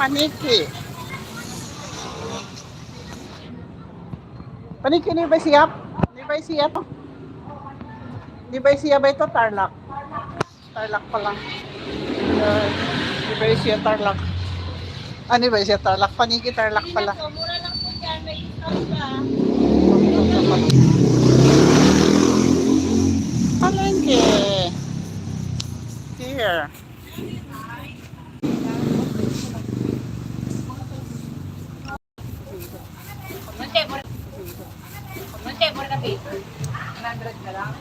Paniki. Paniki ni ba siyap? Ni ba siyap? Ni ba siya ba ito? Tarlac. Tarlac pa lang. Uh, ni ba siya Tarlac? Ah, ni ba siya Tarlac? Paniki Tarlac pala. Mura lang po dyan. May discount pa. Palengke. Here. Munti, mura. Munti, mura ka, babe. 100 na lang.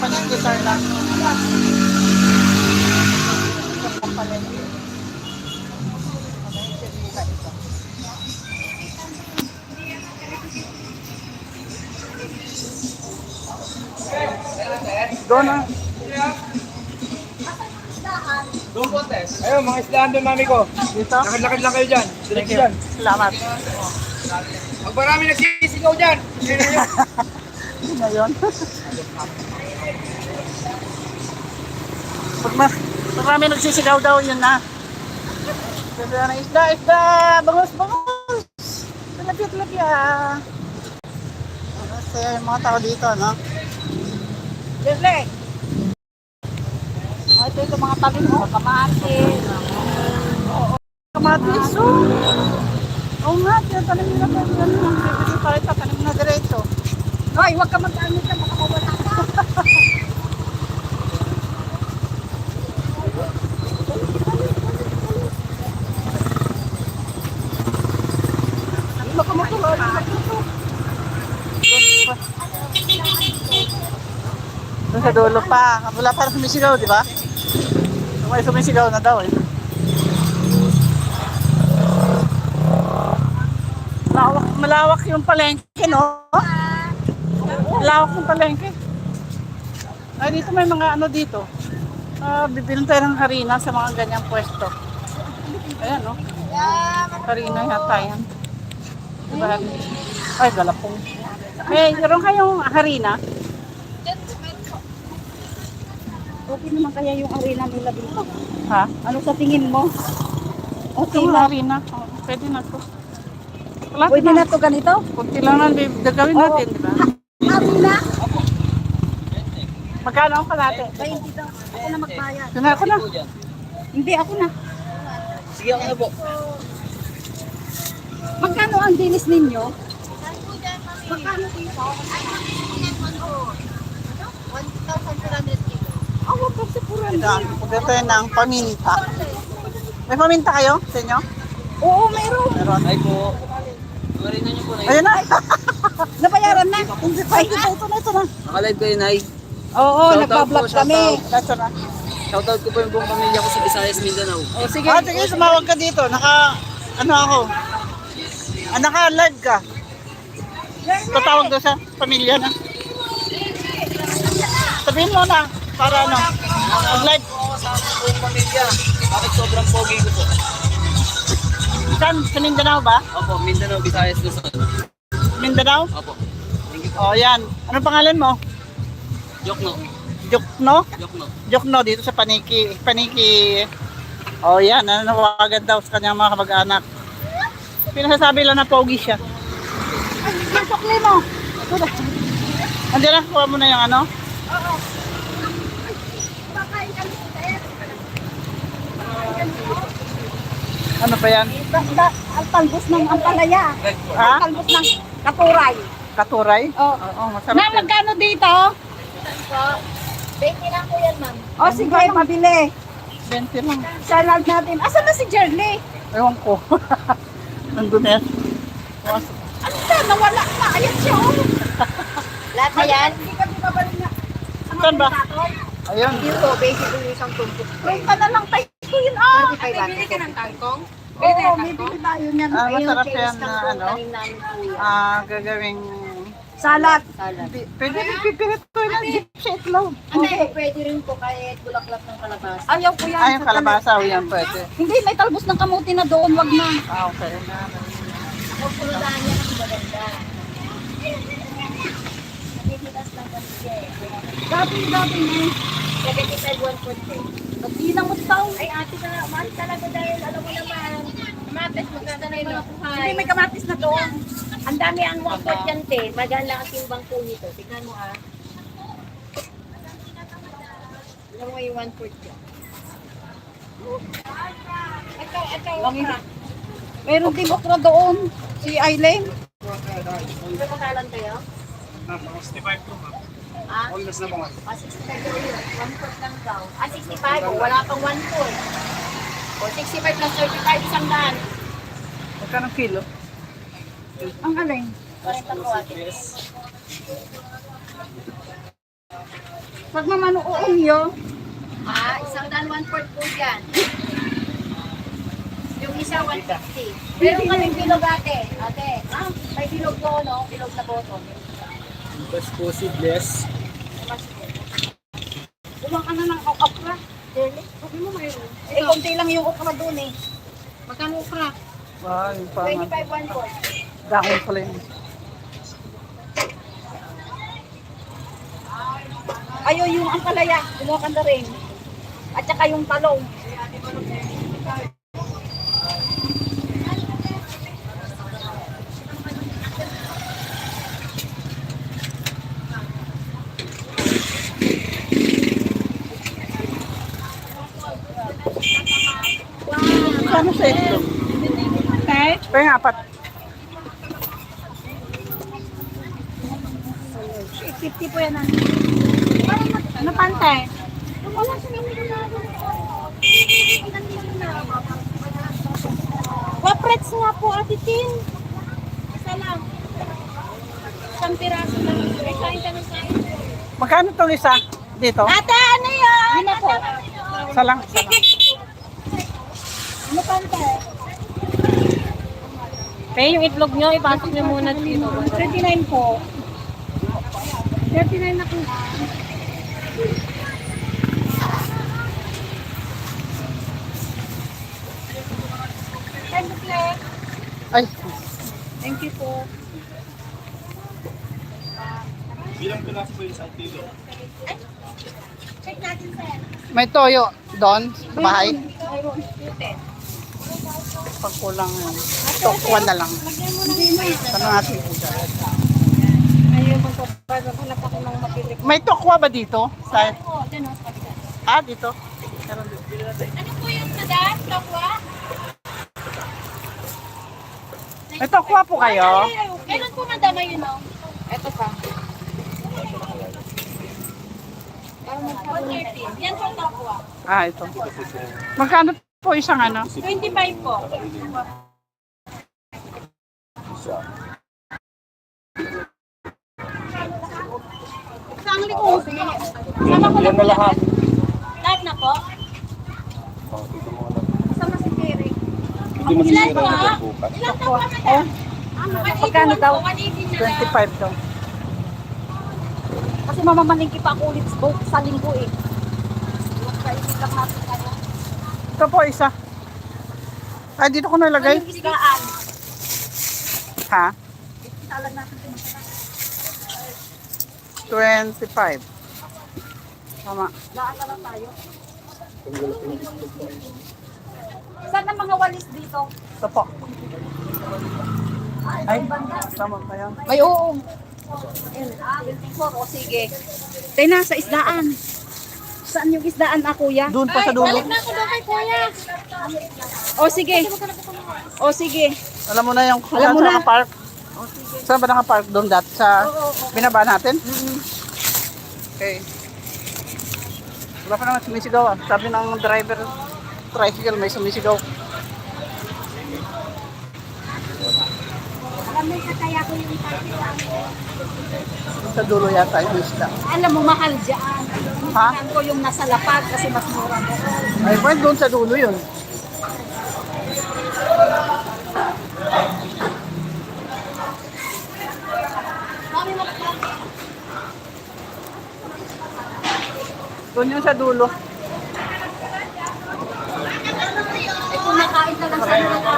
Panengke Tarlac. Sa Doon na. Ayun, mga islaan doon, mami ko. Dito. Lakad-lakad lang kayo dyan. Diretso dyan. Salamat. Pag marami nagsisigaw dyan, yun na yun. Yun na yun. Pag ma marami nagsisigaw daw, yun na. Sabi na, isda, isda, bangus, bangus. Tilapia, tilapia. Masaya yung mga tao dito, no? Leslie. Oh, ito yung mga tabi mo. Kamatis. Kamatis, so. Oo nga, tinatanim nila pa yun. Bibili pa rin, tatanim na diretso. Hoy, huwag ka mag-ano dyan. Baka mawala ka. Baka matuloy. Doon sa dulo pa. Wala pa sumisigaw, di ba? May sumisigaw na daw eh. Malawak, malawak yung palengke, no? Malawak yung palengke. Ay, dito may mga ano dito. Ah, bibilin tayo ng harina sa mga ganyang pwesto. Ayan, no? Harina yata yan. Diba? Ay, galapong. May, meron kayong harina? Okay naman kaya yung arena nila dito. Ha? Ano sa tingin mo? Okay Ito, lang. harina. Oh, pwede na to. Wala Pwede na to ganito? Kunti lang lang gagawin natin, di ba? Arena? Magkano ang kalate? 20 daw. Ako na magbayad. Yun na ako na. Hindi, ako na. Sige ako na po. Magkano ang dinis ninyo? Magkano dito? 1,400 kilo. Ah, wag kasi puro Ito, Pagdating tayo ng paminta. May paminta kayo sa inyo? Oo, meron. Meron. Ay po. Tumarin na niyo po, Nay. Ayun na. Nabayaran na. Hindi pa. Ito, ito na, ito na. Nakalive kayo, Nay. Oo, Shout out nagpa-vlog po, kami. Ito na. Shoutout ko po yung buong pamilya ko sa Visayas, Mindanao. Oh, sige. Ah, sige, sumawag ka dito. Naka, ano ako? Ah, naka-live ka. Tatawag daw sa pamilya na. Sabihin mo na, para ano, mag-live. Oo, sa buong pamilya. Bakit sobrang pogi ko po? Saan? Sa Mindanao ba? Opo, Mindanao, Visayas, Luzon. Mindanao? Opo. Thank you po. O, yan. Ano pangalan mo? Jokno. Jokno? Jokno. Jokno dito sa Paniki. Paniki. O, yan. Nanawagan daw sa kanyang mga kamag-anak. Pinasasabi lang na pogi siya. Ay, yung sukli mo. Andiyan na, kuha mo na yung ano. Ano pa yan? Da, da, ang talbos ng ampalaya. Ha? Ang talbos ng katuray. Katuray? Oo. Oo, masarap Na, magkano dito? 20 lang po yan, ma'am. O, sige, mabili. 20 lang. Salad natin. Asan na si Jerly? Ewan ko. Nandun na yan. Ano na, nawala na. Ayan siya, oh. Lahat na yan? Hindi kami babalik na. Saan ba? Ayun. Dito, basic yung isang tumpok. Ka na lang tayo yun oh! Ate, bili ka ng kangkong? Bili Oo, ng may bili tayo niyan. Ah, masarap yan na ano. Tanim namin ah, gagawing... Salad. Salad. P- Pwede pipirito ng gypsy itlog. Ate, pwede rin po kahit bulaklak ng kalabasa. Ayaw ko yan. Ay, kalabasa o yan pwede. Hindi, may talbos ng kamuti na doon, wag na. Ah, okay. Huwag pulutan niya kasi maganda. Natitigas lang kasi siya eh. Dati, dati na. 75, 140. Pagpinang mo ito. Ay, ate ka, mahal talaga dahil alam mo naman, kamatis, magkasanay mga buhay. Hindi, may kamatis na doon. Ang dami ang mga importante. Maganda ang timbang po nito. Tingnan mo ah. Alam mo yung one fourth yan. Ito, ito. okra. Meron din okra doon. Si Aileen. Magkakalan kayo? 65 po. Ah? Almost na mga. Ah, 65 daw yun. One fourth lang daw. Ah, 65. Oh, wala pang one fourth. O, 65 plus 35, isang daan. Magkano kilo? Ang alin. Parang ko ate. Pag mamanuoon yun. Ah, isang daan one fourth po yan. Yung isa 150. Meron kaming bilog ate. Ate, ah, may bilog to, no? Bilog na bottle. Mas posibles. Kulang ka na ng okra. Really? Sabi mo mayroon. Eh, konti lang yung okra doon eh. Magkano okra? Ah, yung pangan. 25 one fourth. Dahon pala yun. Ayaw yung ampalaya. Kumuha ka na rin. At saka yung talong. Magkano sa itlog? Pwede nga apat. 50 po yan. ah. Ano pantay? Waprets nga po, Ate Tin. Isa lang. Isang piraso lang. Ay, kain ka na kain. Magkano itong isa? Dito? Ate, ano yun? Na po. Isa lang. Ano pantay? Kaya yung itlog nyo, ipasok nyo muna dito. 39 po. 39 na po. Ay, Thank you po. Bilang pilas po yung isang kilo. Check natin, sir. may toyo doon sa bahay. Mayroon. Pag kulang. Tokwa na lang. Tanong natin po siya. Ayun, magpapahanap ako ng. May tokwa ba dito? Sa, ah, dito. Meron. Ano po yung sadat? Tokwa? May tokwa po kayo? Kailan po madama yun o? Ito pa. Yan po tokwa. Ah, ito. Magkano po isang ano? 25 po. Saan likod? Sama ko na po lahat. Lahat na po? Sama si Terry. Mo Ilan po? Ilan po ba madam? Magkano daw? 25 daw. Kasi mamamalingki pa ako ulit sa linggo eh. Kaisip natin kayo. Ito po isa. Ay, dito ko nalagay. Yung isdaan. Ha? Salad natin ito. 25. Tama. Laan na lang tayo. Saan ang mga walis dito? Ito po. Ay, tama pa yan. Ay, oo. Ah, 24. O, sige. Tayo na, sa isdaan. Saan yung isdaan na, kuya? Doon pa sa dulo. na ako doon kay kuya. O, sige. O, sige. Alam mo na yung kung Alam saan mo sa na. nakapark. Saan ba nakapark doon dati? Sa binaba natin? Okay. Wala pa naman sumisigaw ah. Sabi ng driver, tricycle may sumisigaw. Alam mo, kaya ko yung Sa dulo yata yung isda. Alam mo, mahal dyan. Ha? Alam ko yung nasa lapad kasi mas mura mo. Ay, pwede doon sa dulo yun. Doon yung sa dulo. Kung nakain na lang sa'yo.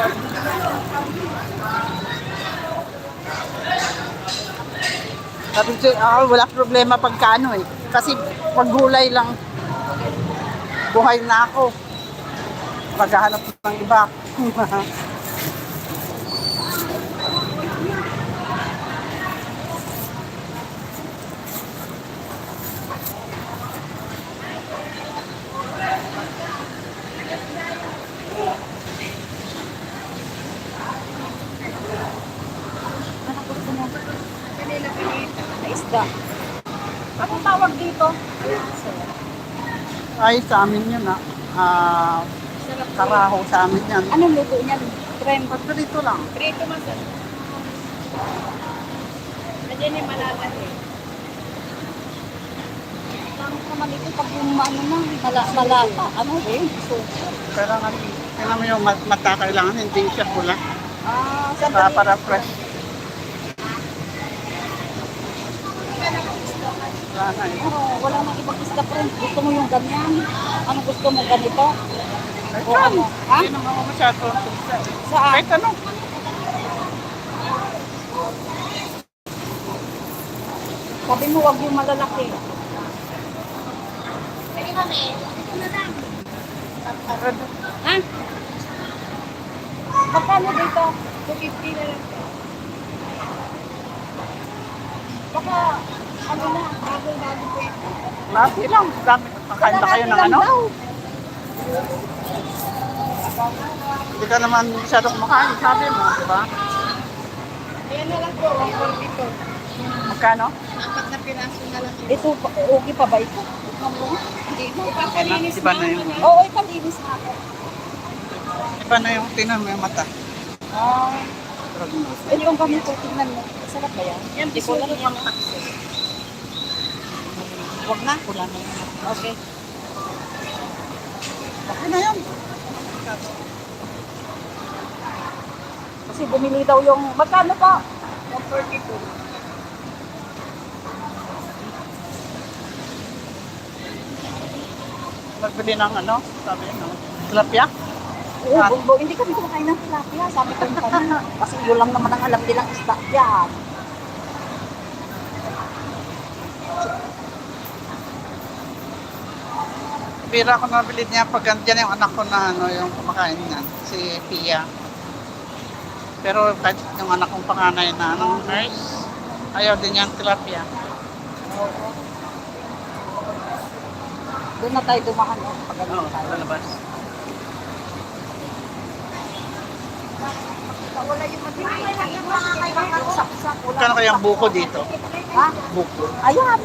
Sabi ko, ah, wala problema pagkano eh. Kasi pag gulay lang, buhay na ako. Maghahanap ng iba. isda. Anong tawag dito? Ay, sa amin yun ah. Ah, karaho sa amin yan. Anong luto niyan? Creme. Ba't dito lang? Prito masal. Nandiyan yung malaman eh. Ang naman ito pag yung ano na, mala, malata. Ano rin? So, nga, tingnan mo yung mat- mata kailangan, hindi siya pula. ah, sa Para, para fresh. Wala na eh. Pero wala nang ibang isda friend. Gusto mo yung ganyan? Ano gusto mo ganito? Ay, O ano? Ha? Hindi naman ako masyado. Saan? Kahit ano. Sabi mo wag yung malalaki. Pwede kami. Ito na lang. Ha? Magkano dito? 250 na lang. Baka ano na? Bago-bago po ito. Lati lang. Dami. Makain ba kayo ng ano? Hindi ka naman masyado kumakain. Sabi mo, di ba? Ayan na lang po, 142. Magkano? Apat na piraso na lang. Ito, pa- okay pa ba ito? Hindi mo papalinis na yung, Oo, ipalinis na ako. iba na yung tinan mo yung mata. Ah, eh, yung ganito, tingnan mo. Sarap ba yan? Yan, Hindi ko lang yan. yan. Huwag na, wala na yan. Okay. Okay na yun. Kasi bumili daw yung, magkano pa? 142. Nagbili ng ano? Sabi no? Tilapia? Oo. Hindi kami kumakain ng tilapia. Sabi ko yung. Kasi yun lang naman ang alam nilang isda yan. Pira ako nabili niya pag dyan yung anak ko na ano, yung kumakain niya, si Pia. Pero kahit yung anak kong panganay na ano, nurse, ayaw din yan tilapia. Doon na tayo dumakan. Oh, pag ano Oo, tayo. sa labas. Wala yung mabibili. Sak-sak. wala. Kano kayang buko dito? Ha? Buko. Ayan.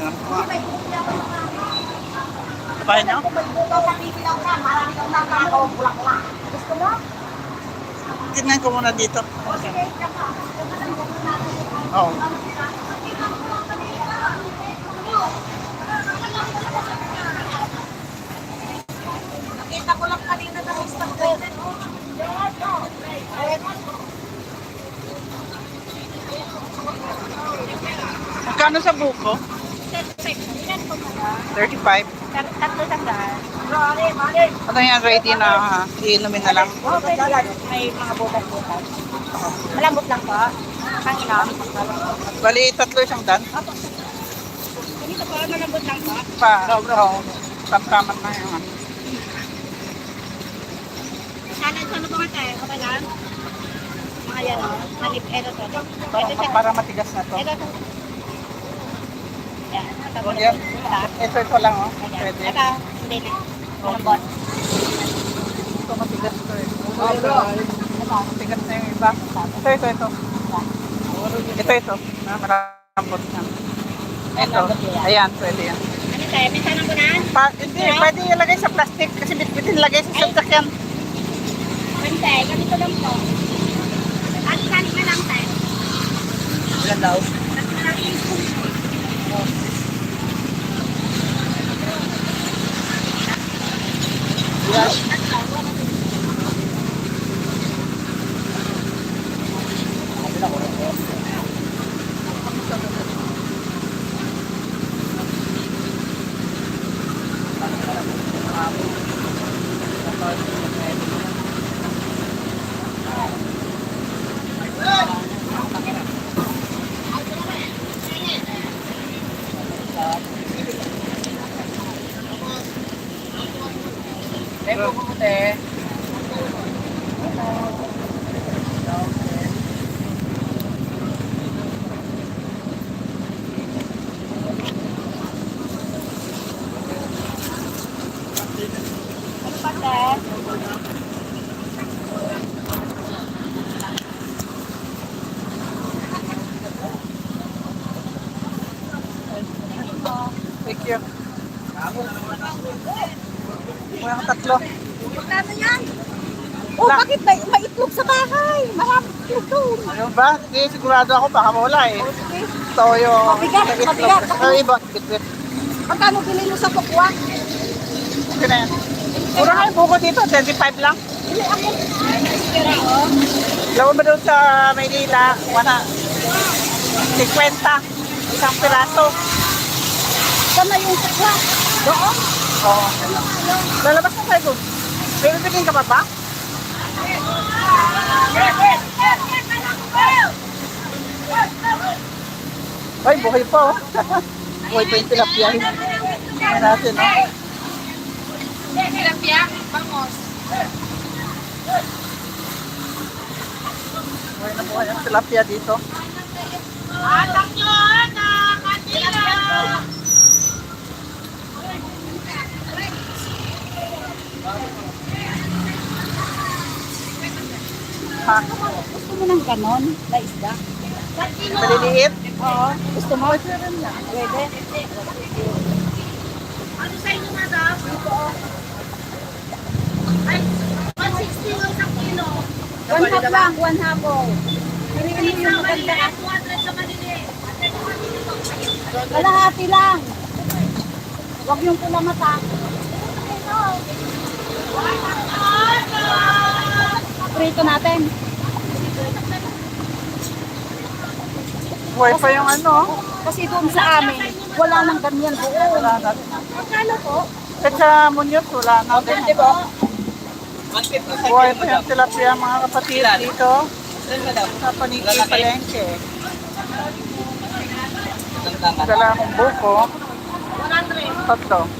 Yan. Kapain niyo? Tingnan ko muna dito. Oo. Nakita ko lang kanina na may stock natin. Magkano sa buko? 35. Tatlo sandaan. Ano yan, ready na iinumin na lang? May mga butas-butas. Malambot lang po. Kanina. Bali, tatlo isang dan. Ganito po, malambot lang po. Pa, oo. Tamtaman na yung ano. Salad sa ano tayo? Okay lang? Mga yan o. Malip, eto to. Ito. Para matigas na to. Ito to. Yan. Yan. Ito. Ito, lang, oh. Pwede. Ito. Hindi na. Malambot. Ito matigas to eh. Ito, matigas na yung iba. Ito, ito, ito. Ito, ito. Ah, Marambot na. Ito. Ayan, pwede yan. Ano tayo? May sanang bunan? Pa, hindi, pwede ilagay sa plastic kasi bitbitin lagay sa sasakyan. Pwede. Ganito lang po. At kanin na lang tayo. Ilan daw? You. Walang tatlo. Magkano yan? Oh, bakit may, may itlog sa bahay? Maraming itlog doon. Ayun ba? Hindi, sigurado ako baka mawala eh. Toyo. Mabigat, sa itlog. mabigat. Ay, iba, bitbit. Magkano mo sa tukwa? Okay na yan. Puro nga yung buko dito, 25 lang. Bili ako. Lawan ba doon sa Maynila? Wana. 50. Isang piraso. Saan na yung tukwa? Doon? Oo. Lalabas na tayo. May bibigyan ka pa ba? Ay, buhay pa oh. buhay pa yung tilapia. Tingnan natin oh. Tilapia, bangos. Buhay na buhay ang tilapia dito. Atak nyo, anak! Kanila! Ha? Gusto mo ng ganon na isda? Maliliit? Oo. Gusto mo? Pwede. Ano sa inyo, madam? Ay, 160 yung isang kilo. One half lang, one half mo Sa yung maganda. maliliit, 200 sa maliliit. Kalahati lang. Huwag yung pula mata. Prito natin. Buhay pa yung ano. Kasi doon sa amin, wala nang ganyan buo. Wala na. Magkano po? At sa Munyot, wala na. Di ba? Buhay pa yung tilapia mga kapatid dito. Sa paniki palengke. Dala akong buko. Tatlo.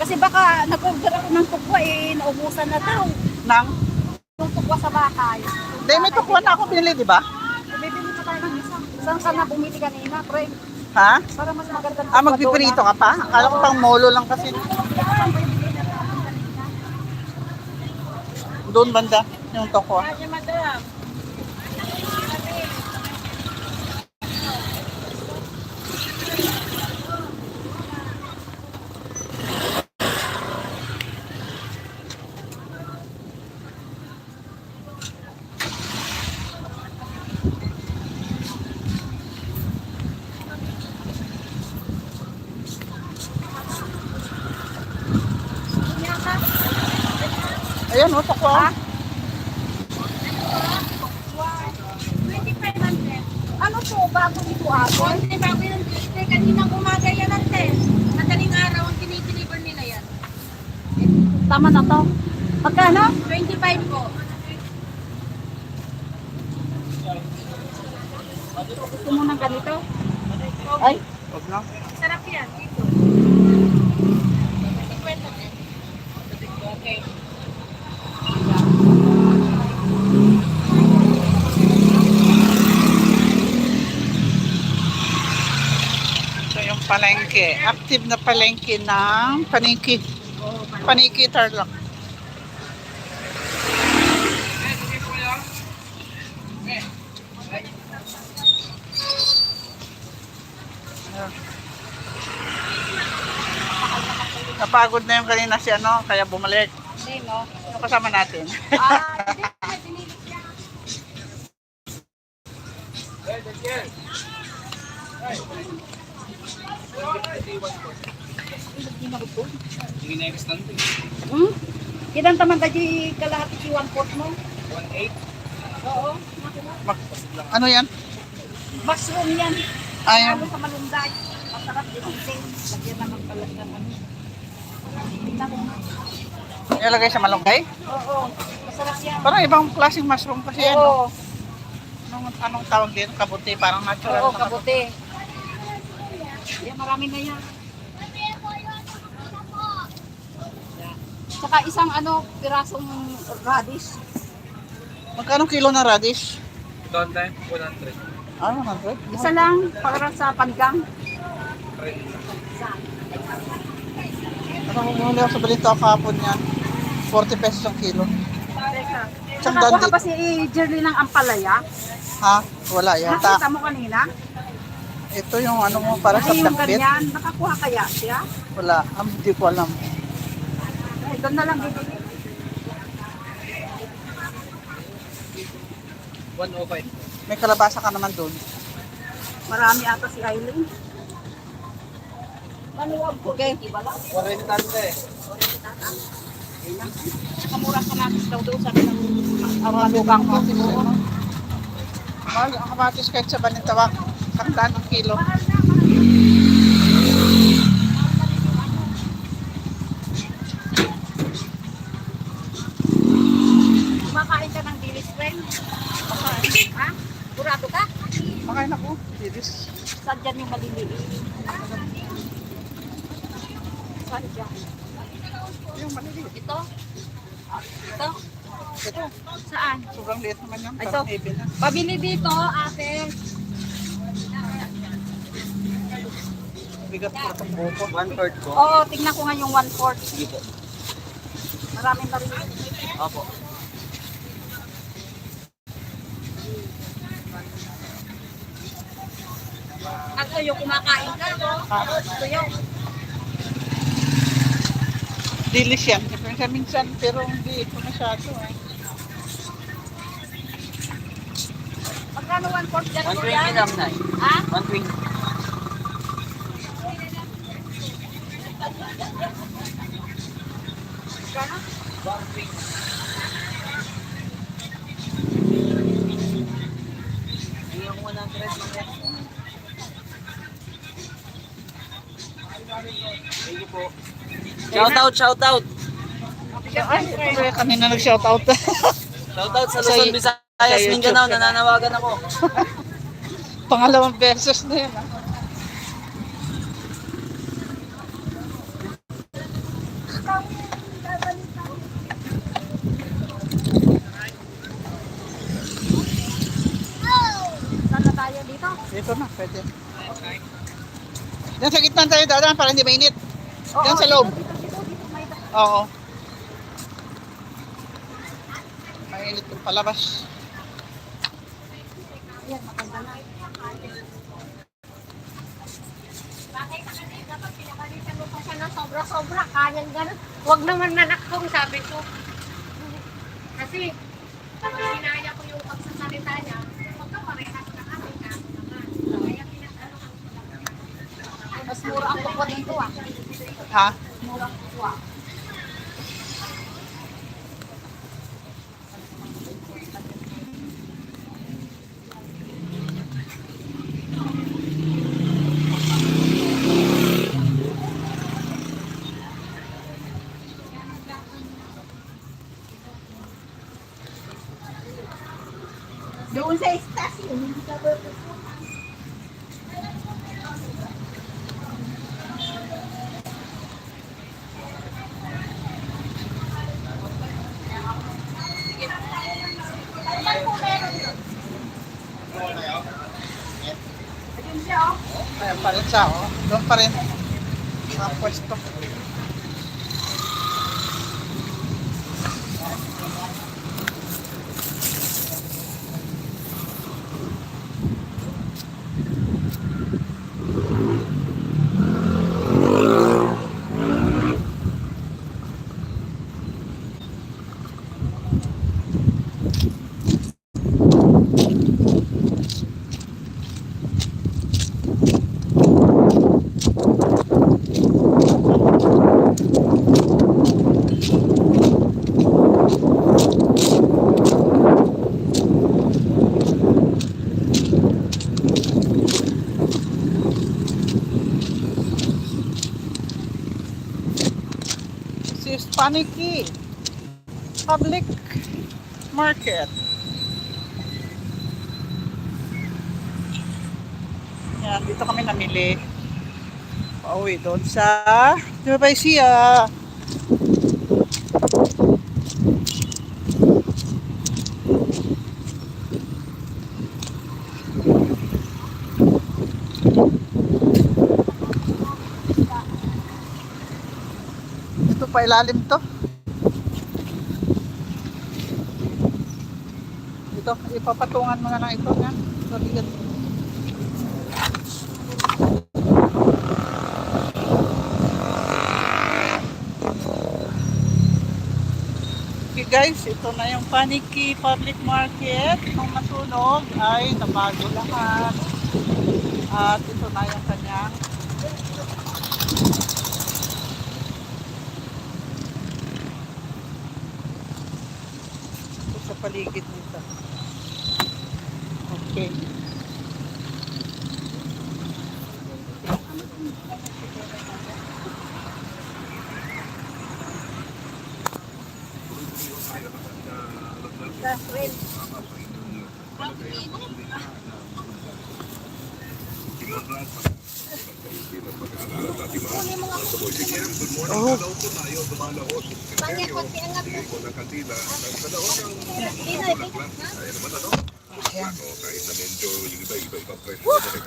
Kasi baka nag-order ako ng tukwa eh, naubusan na daw. Nang? Yung tukwa sa bahay. Hindi, may tukuan na ako binili, di ba? Bibili pa tayo ng isa. Saan ka na bumili kanina, pre? Ha? Para mas maganda Ah, magpipirito ka pa? Akala ko pang molo lang kasi. Doon banda, yung toko. Ayan, oh, toko. ah. Ano to, bago dito ako? Konti bago yung Tuesday, kaninang umaga yan ang 10. Madaling araw ang tinitiliver nila yan. Tama na to. Magkano? 25 po. Gusto mo ng ganito? Ay, Huwag na. Sarap yan. Dito. 50 din. Okay. Ito yung palengke. Active na palengke ng paniki. Paniki Tarlac. Napagod na yung kanina si ano, kaya bumalik. hindi no. Yung kasama natin. Ah, hindi. Binili siya. Hmm? Kidan taman kaji kalahati si one pot mo? 1.8? Oo. Mag- ano yan? Mushroom yan. Ayun. Ano sa malunday. Masarap din. Lagyan naman pala ng ano. Nilagay sa malunggay? Oo. Masarap yan. Parang ibang klaseng mushroom kasi yan. Oo. No? Anong, anong tawag din? Kabuti. Parang natural. Oo, na kabuti. Yan, yeah, marami na yan. Tsaka isang ano, pirasong radish. Magkano kilo na radish? Doon time, 100. Ah, 100? Isa lang, para sa panggang. 30. Parang umuli ako sa balita kahapon niyan. 40 pesos ang kilo. Tsaka Nakakuha dandi- ba si Jerly ng ampalaya? Ha? Wala Nakita yata. mo kanina? Ito yung ano mo para sa Ay, yung sakbit. ganyan. Nakakuha kaya siya? Wala. Ah, Hindi ko alam. Ay, doon na lang bibili. 105. May kalabasa ka naman doon. Marami ata si Eileen. Manuwag ko. Okay. 40 tayo eh. Kamura ka natin daw doon sa kanang Ang malugang ko siguro. Mahal ang kamatis kahit sa Balintawak. Sandaan ang kilo. Kumakain ka ng dilis friend. Ha? Kurado ka? Makain ako. Dilis. Saan dyan yung maliliit? Saan dyan? Yung maliliit. Ito? Ito? Ito. Saan? Sobrang liit naman yan. Ito. Na. Pabili dito, ate. Bigat ko itong buko. 1 third ko. Oo, tingnan ko nga yung one-fourth. Dito. Maraming na rin. Opo. At tuyo, kumakain ka, no? Tuyo. Dilis yan. Kasi minsan, pero hindi ito masyado. Eh. Magkano one-fourth dyan, 120 kuya? lang, Nay. Ha? 120. Magkano? Yung 100 Thank you po. Shout out, shout out. Ay, kanina nag-shoutout. Shout out sa Luzon, Visayas, Mindanao. Nananawagan ako. Pangalawang beses na ah. Tayo dito? Dito na, pwede. Diyan sa gitna tayo dadaan para hindi mainit. Diyan sa loob. Oo. Mainit yung palabas. Ayan, maganda na. Dapat pinapalitan mo pa siya ng sobra-sobra. Kaya ganun. Huwag naman nanakong, sabi ko. Kasi, kapag sinaya ko yung pagsasalita niya, magkaparehas na kami ka. Kaya pinag-ano ko. Mas mura ang kuko dito ah. Ha? Mura ang kuko ah. Ayan pa rin siya, oh. Doon pa rin. Sa pwesto. Is Paniki Public Market. Yan, dito kami namili. Pauwi doon sa Nueva Ecija. Pa ilalim to. Ito, ipapatungan mo na lang ito. Yan. Sabihan. Okay guys, ito na yung Paniki Public Market. Nung masunog ay nabago lahat. At ito na yung kanyang ito sa paligid nito. Okay.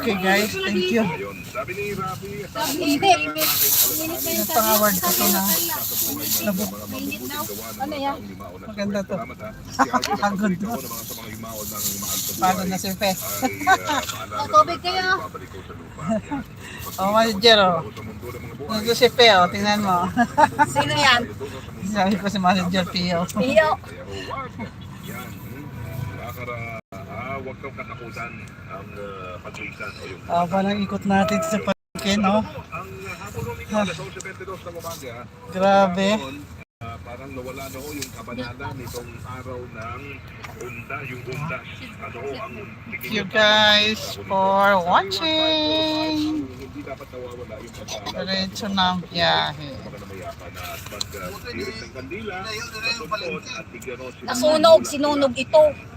Okay guys, thank you. Yung pang-award ko to na nabuk. Maganda to. Pagod mo. Pagod na si. O, tubig kayo. Oh, manager oh. Nandito si Pe oh, tingnan mo. Sino yan? Sabi ko si manager Pio. Iyo. Huwag kang katakutan ang uh, pagwisan o yung Ah, parang ikot natin sa pagkin, no? ang hapon ng ikaw, alas 11.22 ng umaga, Grabe. ah, parang nawala na ho yung kabanada nitong araw ng unda, yung undas. Ano ho ang Thank you guys for watching. Hindi dapat nawawala yung pagkalaw. Diretso ng biyahe. Nasunog, sinunog ito.